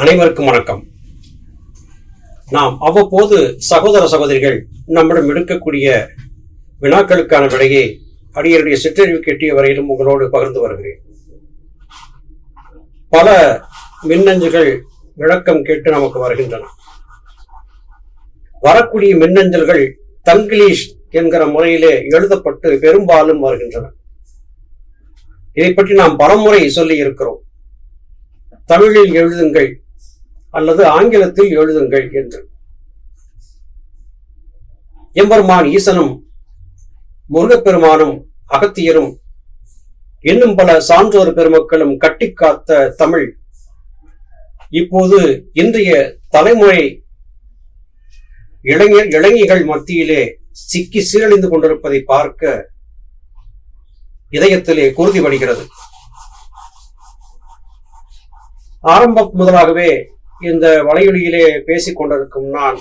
அனைவருக்கும் வணக்கம். நாம் அவ்வப்போது சகோதர சகோதரிகள் நம்மிடம் எடுக்கக்கூடிய வினாக்களுக்கான விடையை அடியருடைய சிற்றறிவு கெட்டிய வரையிலும் உங்களோடு பகிர்ந்து வருகிறேன். பல மின்னஞ்சல்கள் விளக்கம் கேட்டு நமக்கு வருகின்றன. வரக்கூடிய மின்னஞ்சல்கள் தங்கிலீஷ் என்கிற முறையிலே எழுதப்பட்டு பெரும்பாலும் வருகின்றன. இதை பற்றி நாம் பலமுறை சொல்லி இருக்கிறோம் தமிழில் எழுதுங்கள். அல்லது ஆங்கிலத்தில் எழுதுங்கள் என்று. எம்பெருமான் ஈசனும் முருகப்பெருமானும் அகத்தியரும் இன்னும் பல சான்றோர் பெருமக்களும் கட்டி காத்த தமிழ். இப்போது இன்றைய தலைமுறை இளைஞர் இளைஞர்கள் மத்தியிலே சிக்கி சீரழிந்து கொண்டிருப்பதை பார்க்க இதயத்திலே குருதி வடிகிறது. ஆரம்பம் முதலாகவே இந்த வலையொலியிலே பேசிக் கொண்டிருக்கும் நான்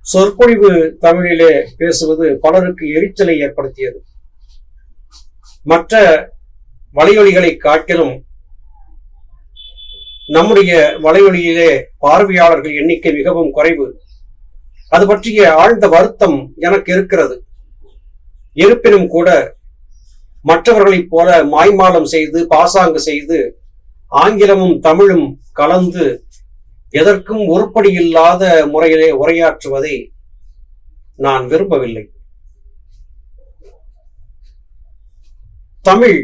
சொற்பொழிவு தமிழிலே பேசுவது பலருக்கு எரிச்சலை ஏற்படுத்தியது. மற்ற வலையொலிகளை காட்டிலும் நம்முடைய வலையொலியிலே பார்வையாளர்கள் எண்ணிக்கை மிகவும் குறைவு. அது பற்றிய ஆழ்ந்த வருத்தம் எனக்கு இருக்கிறது. இருப்பினும் கூட மற்றவர்களைப் போல மாய்மாலம் செய்து பாசாங்கு செய்து ஆங்கிலமும் தமிழும் கலந்து எதற்கும் உருப்படி இல்லாத முறையிலே உரையாற்றுவதை நான் விரும்பவில்லை. தமிழ்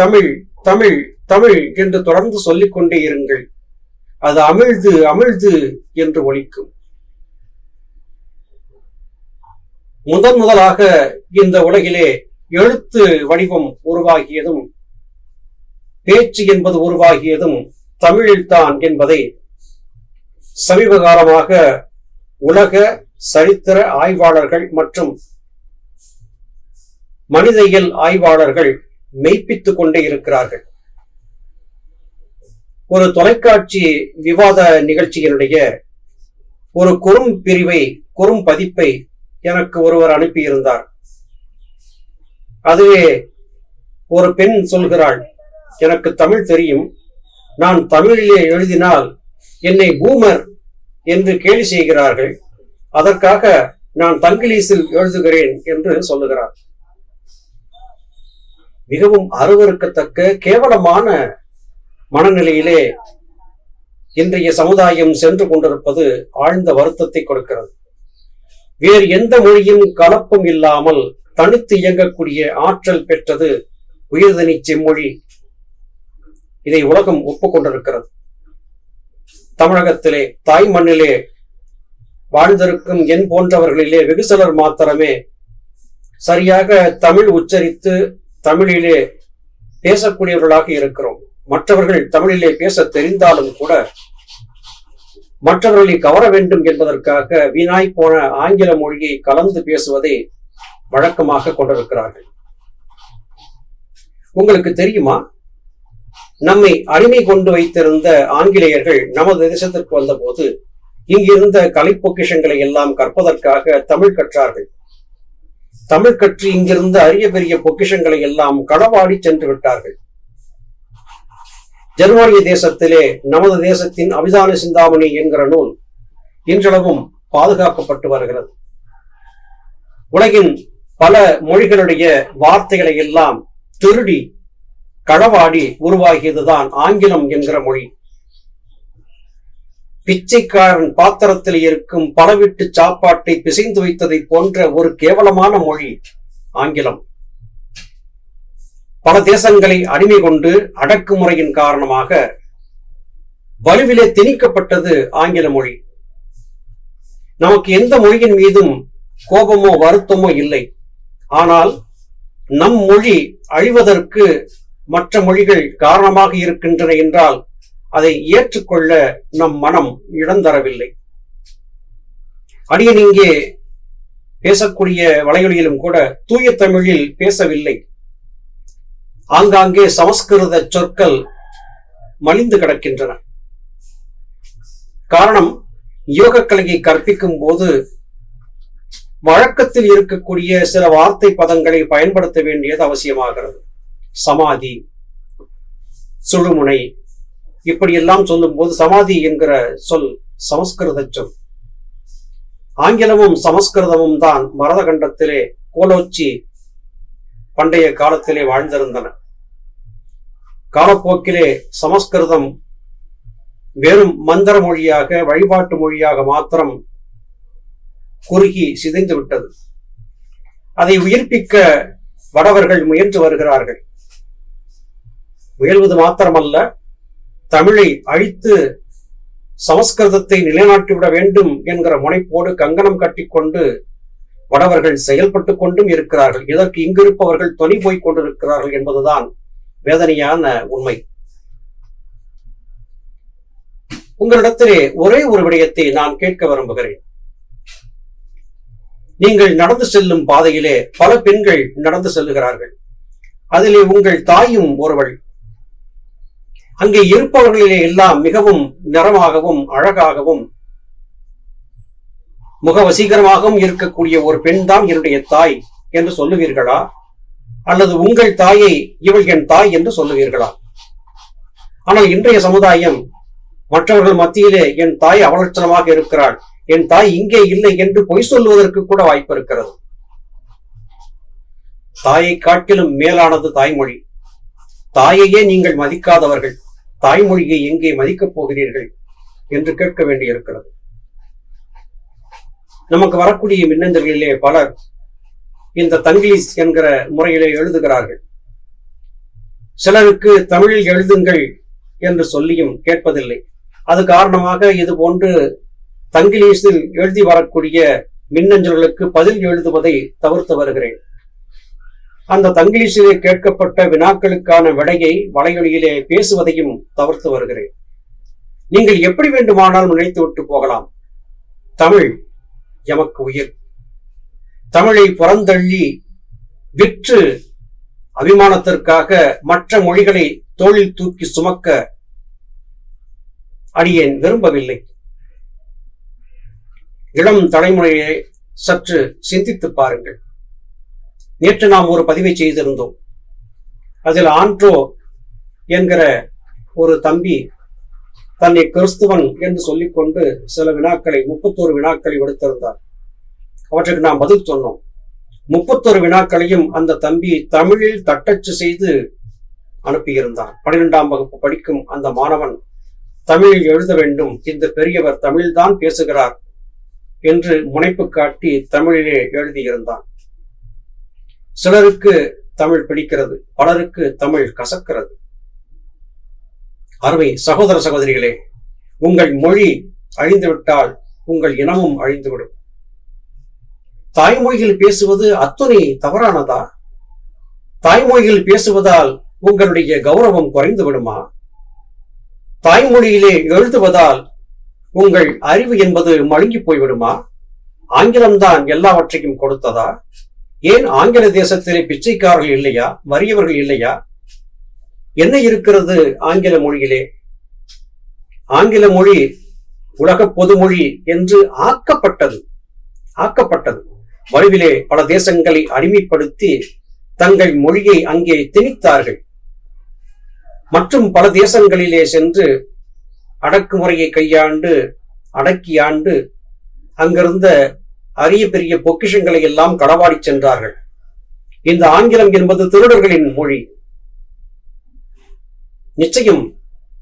தமிழ் தமிழ் தமிழ் என்று தொடர்ந்து சொல்லிக்கொண்டே இருங்கள். அது அமிழ்து அமிழ்து என்று ஒழிக்கும் முதன் முதலாக இந்த உலகிலே எழுத்து வடிவம் உருவாகியதும் பேச்சு என்பது உருவாகியதும் தமிழில்தான் என்பதை சமீப காலமாக உலக சரித்திர ஆய்வாளர்கள் மற்றும் மனிதயியல் ஆய்வாளர்கள் மெய்ப்பித்துக் கொண்டே இருக்கிறார்கள். ஒரு தொலைக்காட்சி விவாத நிகழ்ச்சியினுடைய ஒரு குறும் பிரிவை குறும் பதிப்பை எனக்கு ஒருவர் அனுப்பியிருந்தார். அதுவே ஒரு பெண் சொல்கிறாள் எனக்கு தமிழ் தெரியும் நான் தமிழிலே எழுதினால் என்னை பூமர் என்று கேலி செய்கிறார்கள். அதற்காக நான் தங்கிலீஷில் எழுதுகிறேன் என்று சொல்லுகிறார். மிகவும் அருவருக்கத்தக்க கேவலமான மனநிலையிலே இன்றைய சமுதாயம் சென்று கொண்டிருப்பது ஆழ்ந்த வருத்தத்தை கொடுக்கிறது. வேறு எந்த மொழியும் கலப்பும் இல்லாமல் தனித்து இயங்கக்கூடிய ஆற்றல் பெற்றது உயர்தனி செம்மொழி இதை உலகம் ஒப்புக்கொண்டிருக்கிறது. தமிழகத்திலே தாய் மண்ணிலே வாழ்ந்திருக்கும் என் போன்றவர்களிலே வெகு சிலர் மாத்திரமே சரியாக தமிழ் உச்சரித்து தமிழிலே பேசக்கூடியவர்களாக இருக்கிறோம். மற்றவர்கள் தமிழிலே பேச தெரிந்தாலும் கூட மற்றவர்களை கவர வேண்டும் என்பதற்காக வீணாய் போன ஆங்கில மொழியை கலந்து பேசுவதை வழக்கமாக கொண்டிருக்கிறார்கள். உங்களுக்கு தெரியுமா? நம்மை அடிமை கொண்டு வைத்திருந்த ஆங்கிலேயர்கள் நமது தேசத்திற்கு வந்தபோது இங்கிருந்த கலை பொக்கிஷங்களை எல்லாம் கற்பதற்காக தமிழ் கற்றார்கள். தமிழ் கற்று இங்கிருந்த அரிய பெரிய பொக்கிஷங்களை எல்லாம் களவாடி சென்று விட்டார்கள். ஜெர்மானிய தேசத்திலே நமது தேசத்தின் அபிதான சிந்தாமணி என்கிற நூல் இன்றளவும் பாதுகாக்கப்பட்டு வருகிறது. உலகின் பல மொழிகளுடைய வார்த்தைகளை எல்லாம் திருடி களவாடி உருவாகியதுதான் ஆங்கிலம் என்கிற மொழி. பிச்சைக்காரன் பாத்திரத்தில் இருக்கும் பலவிட்டு சாப்பாட்டை பிசைந்து வைத்ததை போன்ற ஒரு கேவலமான மொழி ஆங்கிலம். பல தேசங்களை அடிமை கொண்டு அடக்குமுறையின் காரணமாக வலுவிலே திணிக்கப்பட்டது ஆங்கில மொழி. நமக்கு எந்த மொழியின் மீதும் கோபமோ வருத்தமோ இல்லை. ஆனால் நம் மொழி அழிவதற்கு மற்ற மொழிகள் காரணமாக இருக்கின்றன என்றால் அதை ஏற்றுக்கொள்ள நம் மனம் இடந்தரவில்லை. அடியன் இங்கே பேசக்கூடிய வலையொலியிலும் கூட தூய தமிழில் பேசவில்லை. ஆங்காங்கே சமஸ்கிருத சொற்கள் மலிந்து கிடக்கின்றன. காரணம் யோக கலையை கற்பிக்கும் போது வழக்கத்தில் இருக்கக்கூடிய சில வார்த்தை பதங்களை பயன்படுத்த வேண்டியது அவசியமாகிறது. சமாதி சுழுமுனை. இப்படியெல்லாம் சொல்லும்போது சமாதி என்கிற சொல் சமஸ்கிருத சொல். ஆங்கிலமும் சமஸ்கிருதமும் தான் மரதகண்டத்திலே கோலோச்சி பண்டைய காலத்திலே வாழ்ந்திருந்தன. காலப்போக்கிலே சமஸ்கிருதம் வெறும் மந்திர மொழியாக வழிபாட்டு மொழியாக மாத்திரம் குறுகி சிதைந்து விட்டது அதை உயிர்ப்பிக்க வடவர்கள் முயன்று வருகிறார்கள். முயல்வது மாத்திரமல்ல தமிழை அழித்து சமஸ்கிருதத்தை நிலைநாட்டிவிட வேண்டும் என்கிற முனைப்போடு கங்கணம் கட்டிக்கொண்டு வடவர்கள் செயல்பட்டு கொண்டும் இருக்கிறார்கள். இதற்கு இங்கிருப்பவர்கள் தொனி போய்க் கொண்டிருக்கிறார்கள் என்பதுதான் வேதனையான உண்மை. உங்களிடத்திலே ஒரே ஒரு விடயத்தை நான் கேட்க விரும்புகிறேன். நீங்கள் நடந்து செல்லும் பாதையிலே பல பெண்கள் நடந்து செல்லுகிறார்கள். அதிலே உங்கள் தாயும் ஒருவள். அங்கே இருப்பவர்களிலே எல்லாம் மிகவும் நிறமாகவும் அழகாகவும் முகவசீகரமாகவும் இருக்கக்கூடிய ஒரு பெண் தான் என்னுடைய தாய் என்று சொல்லுவீர்களா? அல்லது உங்கள் தாயை இவள் என் தாய் என்று சொல்லுவீர்களா? ஆனால் இன்றைய சமுதாயம் மற்றவர்கள் மத்தியிலே என் தாய் அவலட்சணமாக இருக்கிறாள் என் தாய் இங்கே இல்லை என்று பொய் சொல்லுவதற்கு கூட வாய்ப்பு இருக்கிறது. தாயை காட்டிலும் மேலானது தாய்மொழி. தாயையே நீங்கள் மதிக்காதவர்கள். தாய்மொழியை எங்கே மதிக்கப் போகிறீர்கள் என்று கேட்க வேண்டியிருக்கிறது. நமக்கு வரக்கூடிய மின்னஞ்சல்களிலே பலர் இந்த தங்கிலீஷ் என்கிற முறையிலே எழுதுகிறார்கள். சிலருக்கு தமிழில் எழுதுங்கள் என்று சொல்லியும் கேட்பதில்லை. அது காரணமாக இது போன்று தங்கிலீஷில் எழுதி வரக்கூடிய மின்னஞ்சல்களுக்கு பதில் எழுதுவதை தவிர்த்து வருகிறேன். அந்த தங்கிலீஷிலே கேட்கப்பட்ட வினாக்களுக்கான விடையை வலையொலியிலே பேசுவதையும் தவிர்த்து வருகிறேன். நீங்கள் எப்படி வேண்டுமானால் நினைத்து விட்டு போகலாம். தமிழ் எமக்கு உயிர். தமிழை புறந்தள்ளி விற்று அபிமானத்திற்காக மற்ற மொழிகளை தோளில் தூக்கி சுமக்க அடியேன் விரும்பவில்லை. இளம் தலைமுறையை சற்று சிந்தித்து பாருங்கள். நேற்று நாம் ஒரு பதிவை செய்திருந்தோம். அதில் ஆண்ட்ரோ என்கிற ஒரு தம்பி தன்னை கிறிஸ்துவன் என்று சொல்லிக்கொண்டு சில வினாக்களை முப்பத்தோரு வினாக்களை விடுத்திருந்தார். அவற்றுக்கு நாம் பதில் சொன்னோம். முப்பத்தொரு வினாக்களையும் அந்த தம்பி தமிழில் தட்டச்சு செய்து அனுப்பியிருந்தார். பனிரெண்டாம் வகுப்பு படிக்கும் அந்த மாணவன் தமிழில் எழுத வேண்டும் இந்த பெரியவர் தமிழ்தான் பேசுகிறார் என்று முனைப்பு காட்டி தமிழிலே எழுதியிருந்தான். சிலருக்கு தமிழ் பிடிக்கிறது பலருக்கு தமிழ் கசக்கிறது. அருமை சகோதர சகோதரிகளே உங்கள் மொழி அழிந்துவிட்டால் உங்கள் இனமும் அழிந்துவிடும். தாய்மொழியில் பேசுவது அத்துணை தவறானதா? தாய்மொழியில் பேசுவதால் உங்களுடைய கௌரவம் குறைந்து விடுமா தாய்மொழியிலே எழுதுவதால் உங்கள் அறிவு என்பது மழுங்கி போய்விடுமா? ஆங்கிலம்தான் எல்லாவற்றையும் கொடுத்ததா? ஏன் ஆங்கில தேசத்திலே பிச்சைக்காரர்கள் இல்லையா? வறியவர்கள் இல்லையா? என்ன இருக்கிறது ஆங்கில மொழியிலே? ஆங்கில மொழி உலக பொதுமொழி என்று ஆக்கப்பட்டது. ஆக்கப்பட்டது. வலுவிலே பல தேசங்களை அடிமைப்படுத்தி தங்கள் மொழியை அங்கே திணித்தார்கள். மற்றும் பல தேசங்களிலே சென்று அடக்குமுறையை கையாண்டு அடக்கியாண்டு அங்கிருந்த அரிய பெரிய பொக்கிஷங்களை எல்லாம் களவாடி சென்றார்கள். இந்த ஆங்கிலம் என்பது திருடர்களின் மொழி. நிச்சயம்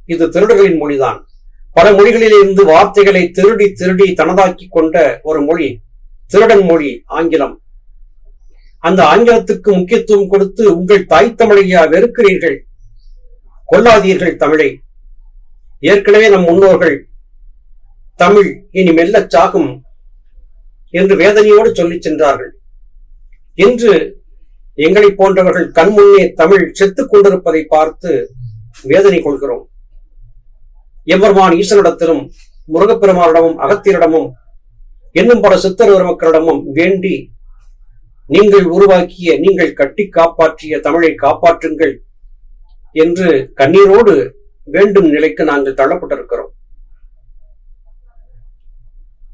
இது திருடர்களின் மொழிதான். பல மொழிகளிலிருந்து வார்த்தைகளை திருடி திருடி தனதாக்கி கொண்ட ஒரு மொழி திருடன் மொழி ஆங்கிலம். அந்த ஆங்கிலத்துக்கு முக்கியத்துவம் கொடுத்து உங்கள் தாய் தமிழையா வெறுக்கிறீர்கள்? கொல்லாதீர்கள் தமிழை. ஏற்கனவே நம் முன்னோர்கள் தமிழ் இனி மெல்லச் சாகும் என்று வேதனையோடு சொல்லிச் சென்றார்கள். இன்று எங்களை போன்றவர்கள் கண்முன்னே தமிழ் செத்துக் கொண்டிருப்பதை பார்த்து வேதனை கொள்கிறோம். எவ்வருமான் ஈசனிடத்திலும் முருகப்பெருமானிடமும் அகத்தியரிடமும் இன்னும் பல சித்தர் மக்களிடமும் வேண்டி நீங்கள் உருவாக்கிய நீங்கள் கட்டி காப்பாற்றிய தமிழை காப்பாற்றுங்கள் என்று கண்ணீரோடு வேண்டும் நிலைக்கு நாங்கள் தள்ளப்பட்டிருக்கிறோம்.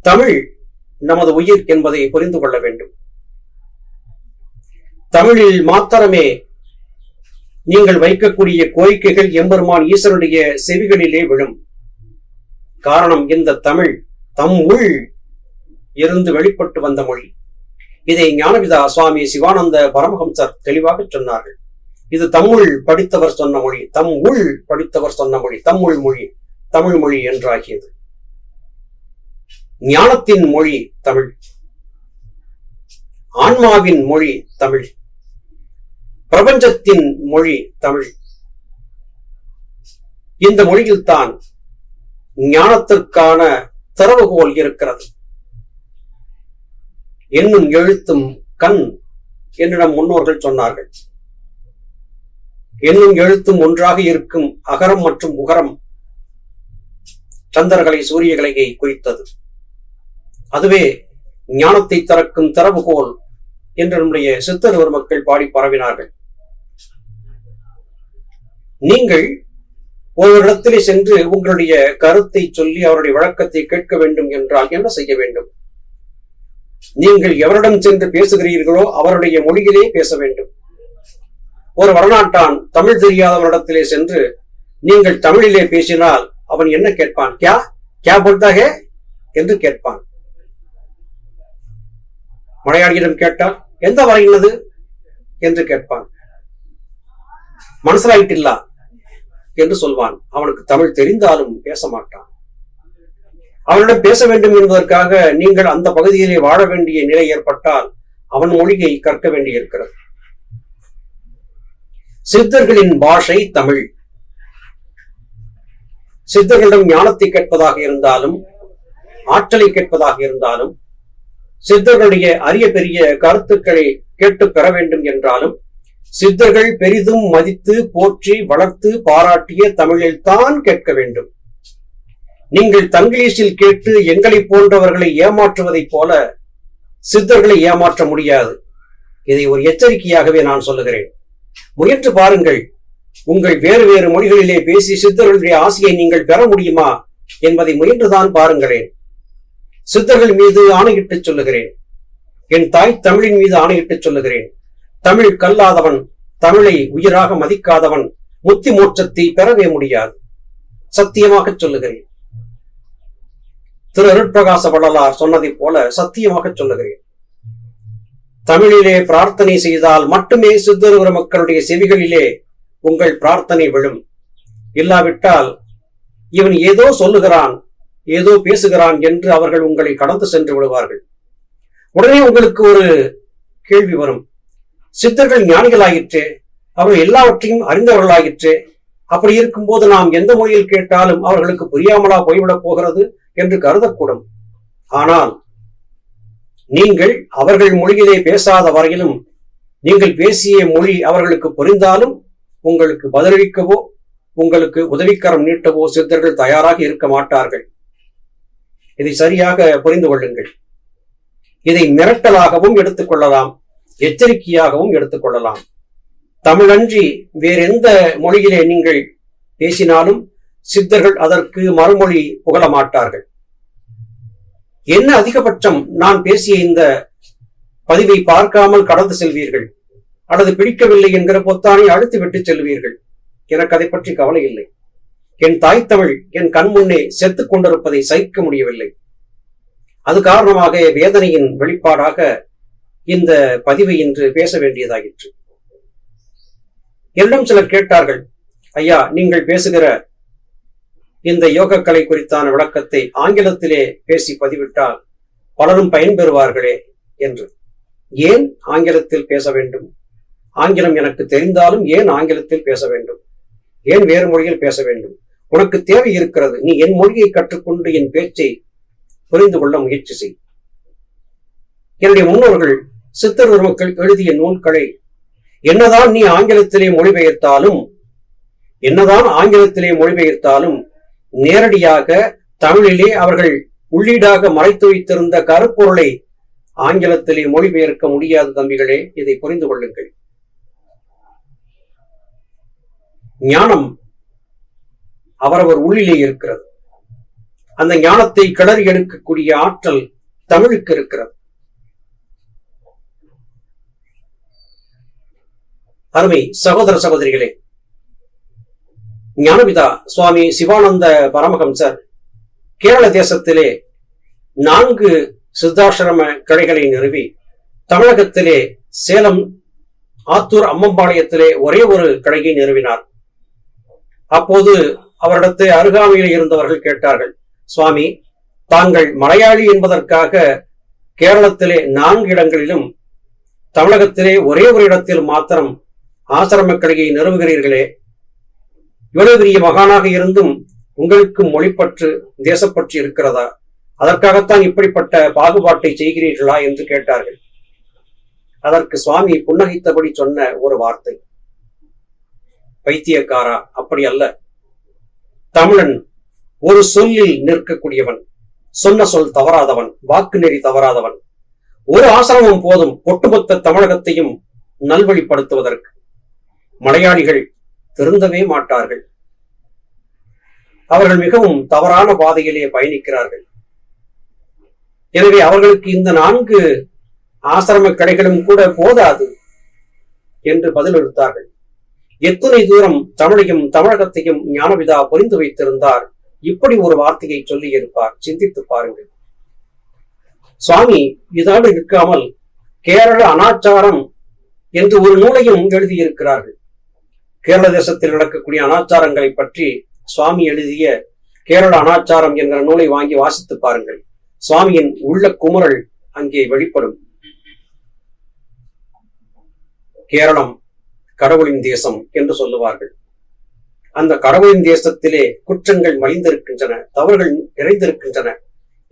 தமிழ் நமது உயிர் என்பதை புரிந்து கொள்ள வேண்டும். தமிழில் மாத்திரமே நீங்கள் வைக்கக்கூடிய கோரிக்கைகள் எம்பெருமான் ஈஸ்வரனுடைய செவிகளிலே விழும். காரணம் இந்த தமிழ் தம் உள் இருந்து வெளிப்பட்டு வந்த மொழி. இதை ஞானவிதா சுவாமி சிவானந்த பரமஹம்சர் தெளிவாக சொன்னார்கள். இது தமிழ் படித்தவர் சொன்ன மொழி தம் உள் படித்தவர் சொன்ன மொழி தம்முள் மொழி தமிழ் மொழி என்றாகியது. ஞானத்தின் மொழி தமிழ். ஆன்மாவின் மொழி தமிழ். பிரபஞ்சத்தின் மொழி தமிழ். இந்த மொழியில்தான் ஞானத்திற்கான திறவுகோல் இருக்கிறது. என்னும் எழுத்தும் கண் என்னிடம் முன்னோர்கள் சொன்னார்கள். என்னும் எழுத்தும் ஒன்றாக இருக்கும் அகரம் மற்றும் உகரம் சந்திரகலை சூரியகலையை குறித்தது. அதுவே ஞானத்தை திறக்கும் திறவுகோல் என்று நம்முடைய சித்தர் மக்கள் பாடி பரவினார்கள். நீங்கள் ஒரு இடத்திலே சென்று உங்களுடைய கருத்தை சொல்லி அவருடைய வழக்கத்தை கேட்க வேண்டும் என்றால் என்ன செய்ய வேண்டும்? நீங்கள் எவரிடம் சென்று பேசுகிறீர்களோ அவருடைய மொழியிலே பேச வேண்டும். ஒரு வடநாட்டான் தமிழ் தெரியாதவரிடத்திலே சென்று நீங்கள் தமிழிலே பேசினால் அவன் என்ன கேட்பான்? கியா? கியா போல்தாக என்று கேட்பான். மலையாளியிடம் கேட்டால் எந்த வரையினது என்று கேட்பான். மனசிலாயிட்டில்லா? என்று சொல்வான். அவனுக்கு தமிழ் தெரிந்தாலும் பேச மாட்டான். அவனிடம் பேச வேண்டும் என்பதற்காக நீங்கள் அந்த பகுதியிலே வாழ வேண்டிய நிலை ஏற்பட்டால் அவன் மொழியை கற்க வேண்டியிருக்கிறது. சித்தர்களின் பாஷை தமிழ். சித்தர்களிடம் ஞானத்தை கேட்பதாக இருந்தாலும் ஆற்றலை கேட்பதாக இருந்தாலும் சித்தர்களுடைய அரிய பெரிய கருத்துக்களை கேட்டு பெற வேண்டும் என்றாலும் சித்தர்கள் பெரிதும் மதித்து போற்றி வளர்த்து பாராட்டிய தமிழில் தான் கேட்க வேண்டும். நீங்கள் தங்கிலீஷில் கேட்டு எங்களை போன்றவர்களை ஏமாற்றுவதைப் போல சித்தர்களை ஏமாற்ற முடியாது. இதை ஒரு எச்சரிக்கையாகவே நான் சொல்லுகிறேன். முயன்று பாருங்கள் உங்கள் வேறு வேறு மொழிகளிலே பேசி சித்தர்களுடைய ஆசையை நீங்கள் பெற முடியுமா என்பதை முயன்றுதான் பாருங்களேன். சித்தர்கள் மீது ஆணையிட்டு சொல்லுகிறேன். என் தாய் தமிழின் மீது ஆணையிட்டு சொல்லுகிறேன். தமிழ் கல்லாதவன் தமிழை உயிராக மதிக்காதவன் முத்தி மோட்சத்தை பெறவே முடியாது. சத்தியமாக சொல்லுகிறேன். திரு அருட்பிரகாச வள்ளலார் சொன்னதைப் போல சத்தியமாக சொல்லுகிறேன். தமிழிலே பிரார்த்தனை செய்தால் மட்டுமே சித்தருவர மக்களுடைய செவிகளிலே உங்கள் பிரார்த்தனை விழும். இல்லாவிட்டால் இவன் ஏதோ சொல்லுகிறான் ஏதோ பேசுகிறான் என்று அவர்கள் உங்களை கடந்து சென்று விடுவார்கள். உடனே உங்களுக்கு ஒரு கேள்வி வரும். சித்தர்கள் ஞானிகளாயிற்று அவர்கள் எல்லாவற்றையும் அறிந்தவர்களாயிற்று அப்படி இருக்கும்போது நாம் எந்த மொழியில் கேட்டாலும் அவர்களுக்கு புரியாமலா போய்விடப் போகிறது என்று கருதக்கூடும். ஆனால் நீங்கள் அவர்கள் மொழியிலே பேசாத வரையிலும் நீங்கள் பேசிய மொழி அவர்களுக்கு புரிந்தாலும் உங்களுக்கு பதிலளிக்கவோ உங்களுக்கு உதவிக்கரம் நீட்டவோ சித்தர்கள் தயாராக இருக்க மாட்டார்கள். இதை சரியாக புரிந்து கொள்ளுங்கள். இதை மிரட்டலாகவும் எடுத்துக்கொள்ளலாம் எச்சரிக்கையாகவும் எடுத்துக்கொள்ளலாம் தமிழன்றி வேறெந்த மொழியிலே நீங்கள் பேசினாலும் சித்தர்கள் அதற்கு மறுமொழி புகழ மாட்டார்கள். என்ன அதிகபட்சம் நான் பேசிய இந்த பதிவை பார்க்காமல் கடந்து செல்வீர்கள்? அல்லது பிடிக்கவில்லை என்கிற பொத்தானை அழுத்து விட்டு செல்வீர்கள்? எனக்கு அதை பற்றி கவலை இல்லை. என் தாய் தமிழ் என் கண் முன்னே செத்துக் கொண்டிருப்பதை சகிக்க முடியவில்லை. அது காரணமாக வேதனையின் வெளிப்பாடாக இந்த பதிவை இன்று பேச வேண்டியதாயிற்று. என்னிடம் சிலர் கேட்டார்கள் ஐயா நீங்கள் பேசுகிற இந்த யோகக்கலை குறித்தான விளக்கத்தை ஆங்கிலத்திலே பேசி பதிவிட்டால் பலரும் பயன்பெறுவார்களே என்று. ஏன் ஆங்கிலத்தில் பேச வேண்டும்? ஆங்கிலம் எனக்கு தெரிந்தாலும் ஏன் ஆங்கிலத்தில் பேச வேண்டும்? ஏன் வேறு மொழியில் பேச வேண்டும்? உனக்கு தேவை இருக்கிறது. நீ என் மொழியை கற்றுக்கொண்டு என் பேச்சை புரிந்து கொள்ள முயற்சி செய். என்னுடைய முன்னோர்கள் சித்தர் மக்கள் எழுதிய நூல்களை என்னதான் நீ ஆங்கிலத்திலே மொழிபெயர்த்தாலும் என்னதான் ஆங்கிலத்திலே மொழிபெயர்த்தாலும் நேரடியாக தமிழிலே அவர்கள் உள்ளீடாக மறைத்து வைத்திருந்த கருப்பொருளை ஆங்கிலத்திலே மொழிபெயர்க்க முடியாத தம்பிகளே. இதை புரிந்து கொள்ளுங்கள். ஞானம் அவரவர் உள்ளிலே இருக்கிறது. அந்த ஞானத்தை கிளறி எடுக்கக்கூடிய ஆற்றல் தமிழுக்கு இருக்கிறது. அருமை சகோதர சகோதரிகளே ஞானபிதா சுவாமி சிவானந்த பரமஹம்சர் கேரள தேசத்திலே நான்கு சித்தாசிரம கிளைகளை நிறுவி தமிழகத்திலே சேலம் ஆத்தூர் அம்மம்பாளையத்திலே ஒரே ஒரு கிளையை நிறுவினார். அப்போது அவரிடத்தை அருகாமையில் இருந்தவர்கள் கேட்டார்கள் சுவாமி தாங்கள் மலையாளி என்பதற்காக கேரளத்திலே நான்கு இடங்களிலும் தமிழகத்திலே ஒரே ஒரு இடத்தில் மாத்திரம் ஆசிரம கலையை நிறுவுகிறீர்களே? இவ்வளவு பெரிய மகானாக இருந்தும் உங்களுக்கு மொழிப்பற்று தேசப்பற்று இருக்கிறதா? அதற்காகத்தான் இப்படிப்பட்ட பாகுபாட்டை செய்கிறீர்களா? என்று கேட்டார்கள். அதற்கு சுவாமி புன்னகைத்தபடி சொன்ன ஒரு வார்த்தை பைத்தியக்காரா அப்படி அல்ல. தமிழன் ஒரு சொல்லில் நிற்கக்கூடியவன். சொன்ன சொல் தவறாதவன் வாக்கு நெறி தவறாதவன். ஒரு ஆசிரமம் போதும் ஒட்டுமொத்த தமிழகத்தையும் நல்வழிப்படுத்துவதற்கு. மலையாளிகள் திருந்தவே மாட்டார்கள். அவர்கள் மிகவும் தவறான பாதையிலே பயணிக்கிறார்கள். எனவே அவர்களுக்கு இந்த நான்கு ஆசிரம கடைகளும் கூட போதாது என்று பதிலளித்தார்கள். எத்தனை தூரம் தமிழையும் தமிழகத்தையும் ஞானவிதா புரிந்து வைத்திருந்தார்? இப்படி ஒரு வார்த்தையை சொல்லி இருப்பார். சிந்தித்து பாருங்கள். சுவாமி இதோடு நிற்காமல் கேரள அனாச்சாரம் என்று ஒரு நூலையும் எழுதியிருக்கிறார்கள். கேரள தேசத்தில் நடக்கக்கூடிய அனாச்சாரங்களை பற்றி சுவாமி எழுதிய கேரள அனாச்சாரம் என்கிற நூலை வாங்கி வாசித்து பாருங்கள். சுவாமியின் உள்ள குமுறல் அங்கே வெளிப்படும். கேரளம் கடவுளின் தேசம் என்று சொல்லுவார்கள். அந்த கடவுளின் தேசத்திலே குற்றங்கள் மலிந்திருக்கின்றன தவறுகள் நிறைந்திருக்கின்றன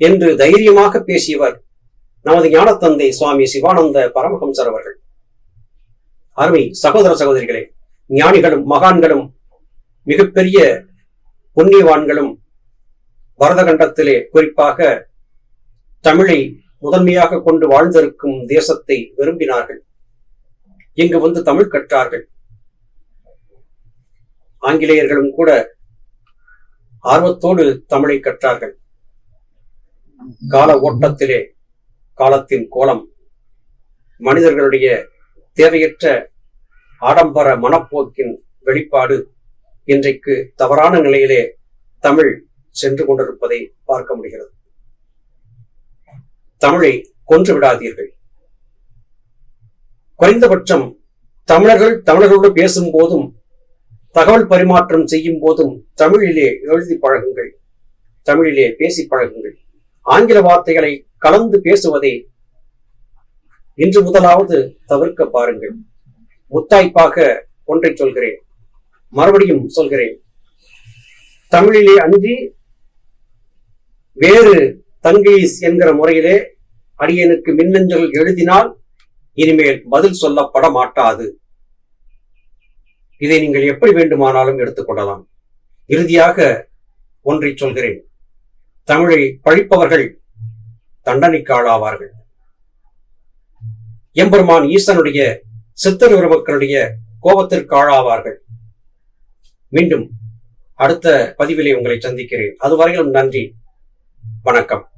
என்று தைரியமாக பேசியவர் நமது ஞானத்தந்தை சுவாமி சிவானந்த பரமஹம்சர் அவர்கள். அருமை சகோதர சகோதரிகளே ஞானிகளும் மகான்களும் மிகப்பெரிய புண்ணியவான்களும் பரதகண்டத்திலே குறிப்பாக தமிழை முதன்மையாக கொண்டு வாழ்ந்திருக்கும் தேசத்தை விரும்பினார்கள். இங்கு வந்து தமிழ் கற்றார்கள். ஆங்கிலேயர்களும் கூட ஆர்வத்தோடு தமிழை கற்றார்கள். கால ஓட்டத்திலே காலத்தின் கோலம் மனிதர்களுடைய தேவையற்ற ஆடம்பர மனப்போக்கின் வெளிப்பாடு இன்றைக்கு தவறான நிலையிலே தமிழ் சென்று கொண்டிருப்பதை பார்க்க முடிகிறது. தமிழை கொன்று விடாதீர்கள். குறைந்தபட்சம் தமிழர்கள் தமிழர்களோடு பேசும் போதும் தகவல் பரிமாற்றம் செய்யும் போதும் தமிழிலே எழுதி பழகுங்கள். தமிழிலே பேசி பழகுங்கள். ஆங்கில வார்த்தைகளை கலந்து பேசுவதை இன்று முதலாவது தவிர்க்க பாருங்கள். முத்தாய்ப்பாக ஒன்றை சொல்கிறேன். மறுபடியும் சொல்கிறேன். தமிழிலே அன்றி வேறு தங்கிலீஸ் என்கிற முறையிலே அடியனுக்கு மின்னஞ்சல் எழுதினால் இனிமேல் பதில் சொல்லப்பட மாட்டாது இதை நீங்கள் எப்படி வேண்டுமானாலும் எடுத்துக்கொள்ளலாம் இறுதியாக ஒன்றை சொல்கிறேன். தமிழை பழிப்பவர்கள் தண்டனைக்கு ஆளாவார்கள் எம்பெருமான் ஈசனுடைய சித்தர் உறவுகளுடைய கோபத்திற்கு ஆளாவார்கள் மீண்டும் அடுத்த பதிவிலே உங்களை சந்திக்கிறேன். அதுவரையிலும் நன்றி. வணக்கம்.